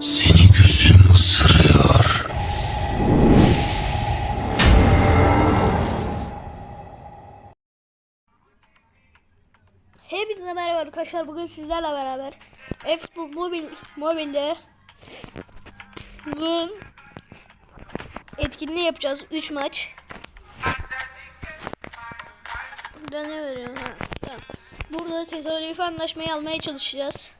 Seni gözüm ısırıyor. Hepinize merhaba arkadaşlar. Bugün sizlerle beraber Facebook mobil mobilde bugün etkinliği yapacağız. 3 maç. Burada ne veriyor? Burada tesadüfi anlaşmayı almaya çalışacağız.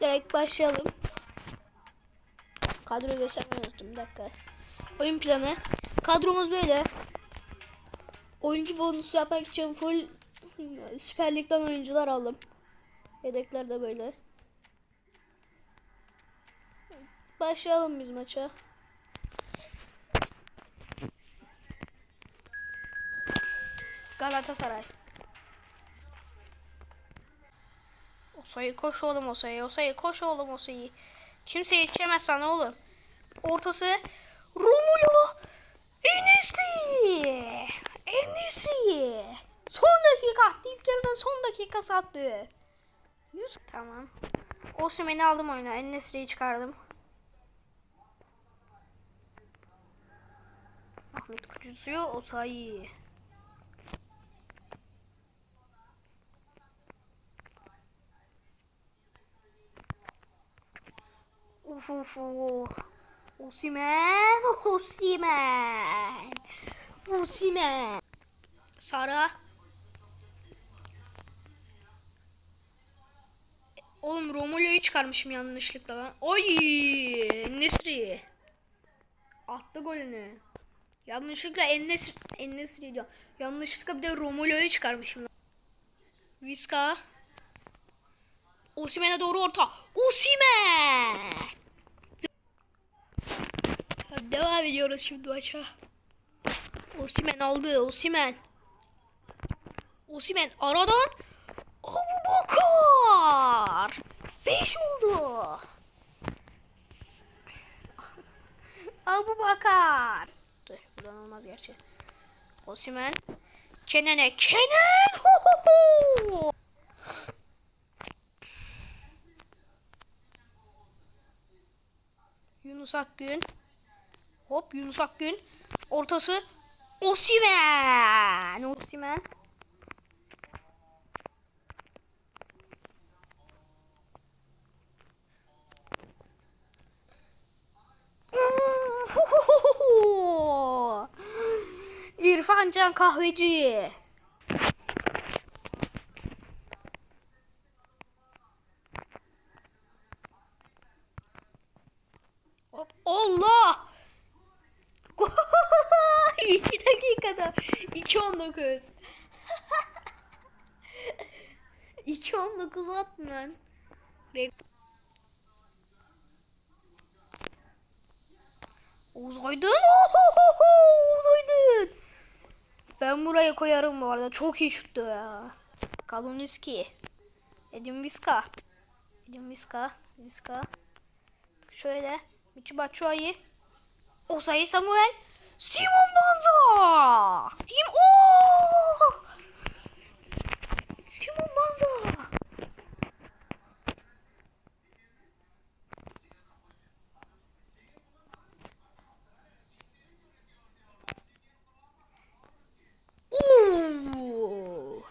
Direkt başlayalım. Kadro göstermeyi unuttum. Bir dakika. Oyun planı. Kadromuz böyle. Oyuncu bonusu yapmak için full Süper Lig'den oyuncular aldım. Yedekler de böyle. Başlayalım biz maça. Galatasaray. Osa'yı koş oğlum Osa'yı. Osa'yı koş oğlum Osa'yı. Kimse yetişemez sana oğlum. Ortası Romulo Enesli. Enesli. Son dakika attı. İlk yarıdan son dakika sattı. Yüz tamam. Osimhen'i aldım oyuna. Enesli'yi çıkardım. Ahmet Kutucu'yu Osayi. Uf uf. Osimhen, Osimhen. Osimhen. Sara. Oğlum Romulo'yu çıkarmışım yanlışlıkla lan. Oy! Nesri. Attı golünü. Yanlışlıkla Ennes Ennesri diyor. Yanlışlıkla bir de Romulo'yu çıkarmışım lan. Viska. Osimhen'e doğru orta. Osimhen! Devam ediyoruz şimdi maça. Osimen aldı. Osimen. Osimen aradan Abu Bakar. 5 oldu. Abu Bakar. Dur buradan olmaz gerçi. Osimen. Kenan'e. Kenan. Ho, ho, ho. Yunus Akgün. Hop Yunus Akgün. Ortası Osimen. Osimen. İrfan Can Kahveci. Hop Allah! 2 dakikada 2.19 2.19 attım lan. Re- Oğuz Aydın. Oğuz Aydın. Ben buraya koyarım bu arada. Çok iyi şuttu ya. Kaluniski. Edin Viska. Edin Viska. Viska. Şöyle. Michi Batshuayi. Osayi Samuel. Simon Banza. Sim oh! Simon Banza. Oo!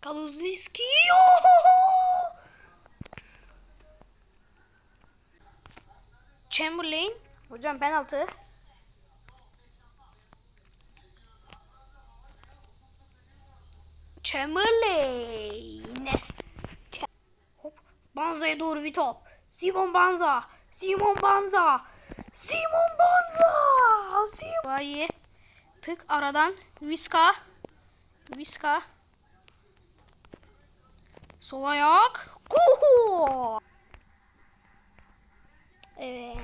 Kaluzliski. Chamberlain. Hocam penaltı. Chamberlain. Cha- Hop. Banza'ya doğru bir top. Simon Banza. Simon Banza. Simon Banza. Simon. Tık aradan. Viska. Viska. Sol ayak. Kuhu. Evet.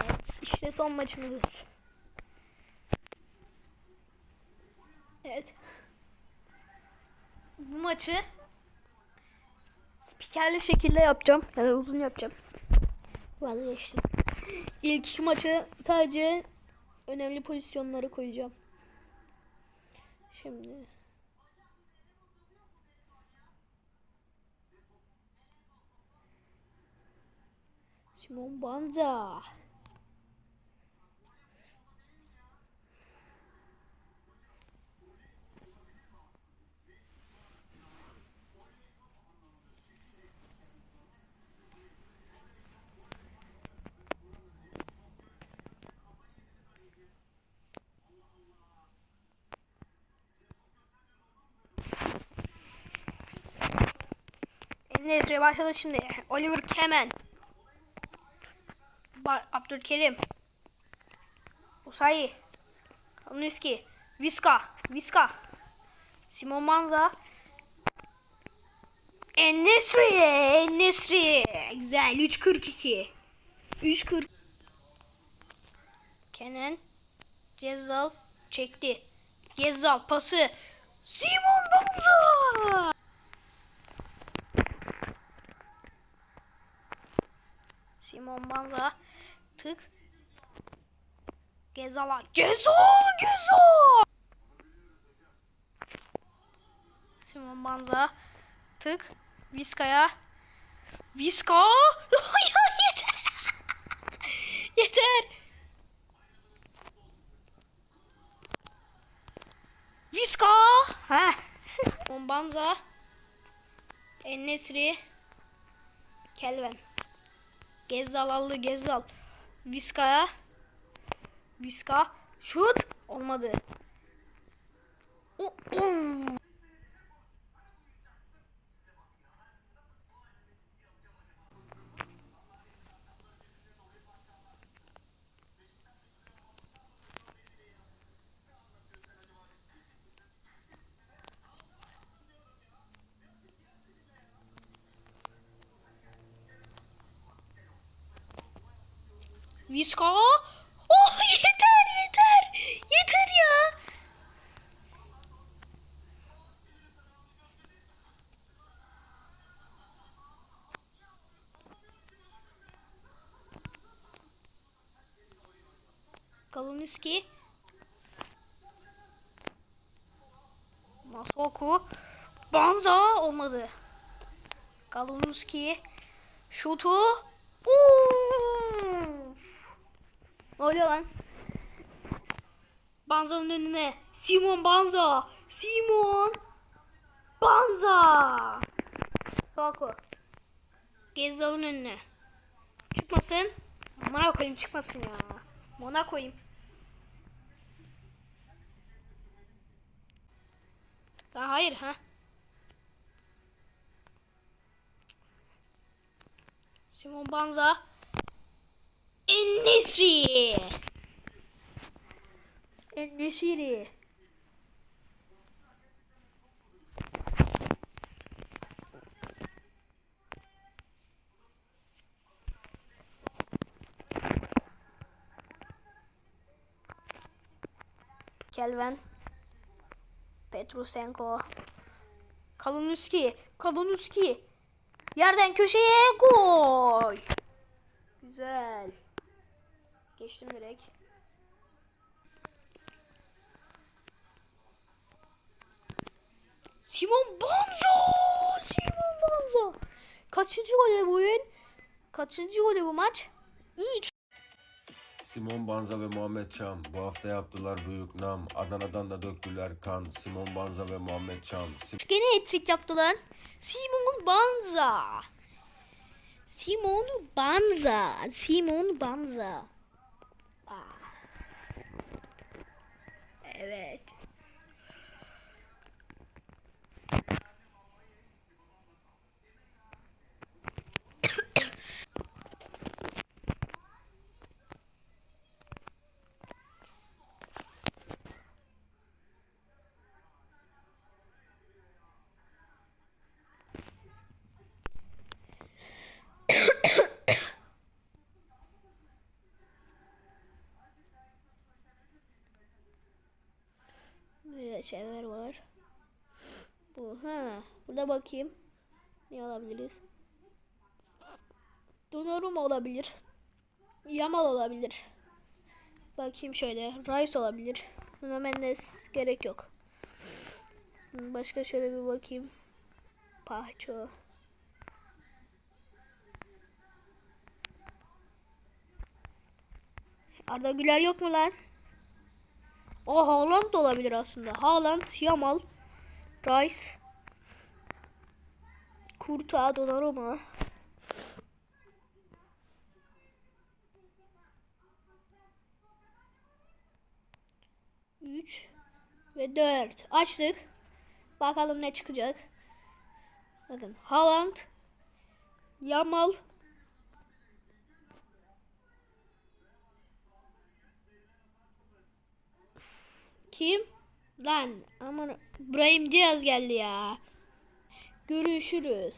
işte son maçımız. Evet. Bu maçı spikerli şekilde yapacağım. Yani uzun yapacağım. Vazgeçtim. İlk iki maçı sadece önemli pozisyonları koyacağım. Şimdi. Simon Banza. Nesri başladı şimdi. Oliver Kemen. Ba Abdülkerim. Usayi. Kamuniski. Viska. Viska. Simon Manza. Enesri. Enesri. Güzel. 3.42. 3.40. Kenan. Cezal çekti. Cezal pası. Simon Banza. Simon Banza tık Gezal'a. Gezal Gezal Simon Banza. Tık. Viska'ya. Viska? Ya yeter! Yeter! Viska! Ha? Simon Banza. Ennesri Kelvin. Gezzal aldı Gezzal. Viska'ya. Viska. Şut. Olmadı. O- o. Viska. Oh yeter yeter. Yeter ya. Kaluniski. Masoku. Banza olmadı. Kaluniski. Şutu. Uuu. Ne oluyor lan? Banza'nın önüne. Simon Banza. Simon Banza. Kalko. Gezzal'ın önüne. Çıkmasın. Koyayım çıkmasın ya. Koyayım. Daha hayır ha. Simon Banza. Enesri. Enesiri. Kelvin. Petrusenko. Kalunuski. Kalunuski. Yerden köşeye gol. Güzel. Geçtim direkt. Simon Banza! Simon Banza! Kaçıncı golü bu oyun? Kaçıncı golü bu maç? İlk. Simon Banza ve Muhammed Çam bu hafta yaptılar büyük nam. Adana'dan da döktüler kan. Simon Banza ve Muhammed Çam. Sim- Gene etçik yaptı lan. Simon Banza. Simon Banza. Simon Banza. Aa. Evet. Böyle şeyler var. Bu ha. Burada bakayım. Ne alabiliriz? Donnarumma olabilir. Yamal olabilir. Bakayım şöyle. Rice olabilir. Nuno Mendes gerek yok. Başka şöyle bir bakayım. Pahço. Arda Güler yok mu lan? O Haaland da olabilir aslında. Haaland, Yamal, Rice, Kurta, Donnarumma. Üç ve dört. Açtık. Bakalım ne çıkacak. Bakın Haaland, Yamal, Kim? Lan aman Brahim Diaz geldi ya. Görüşürüz.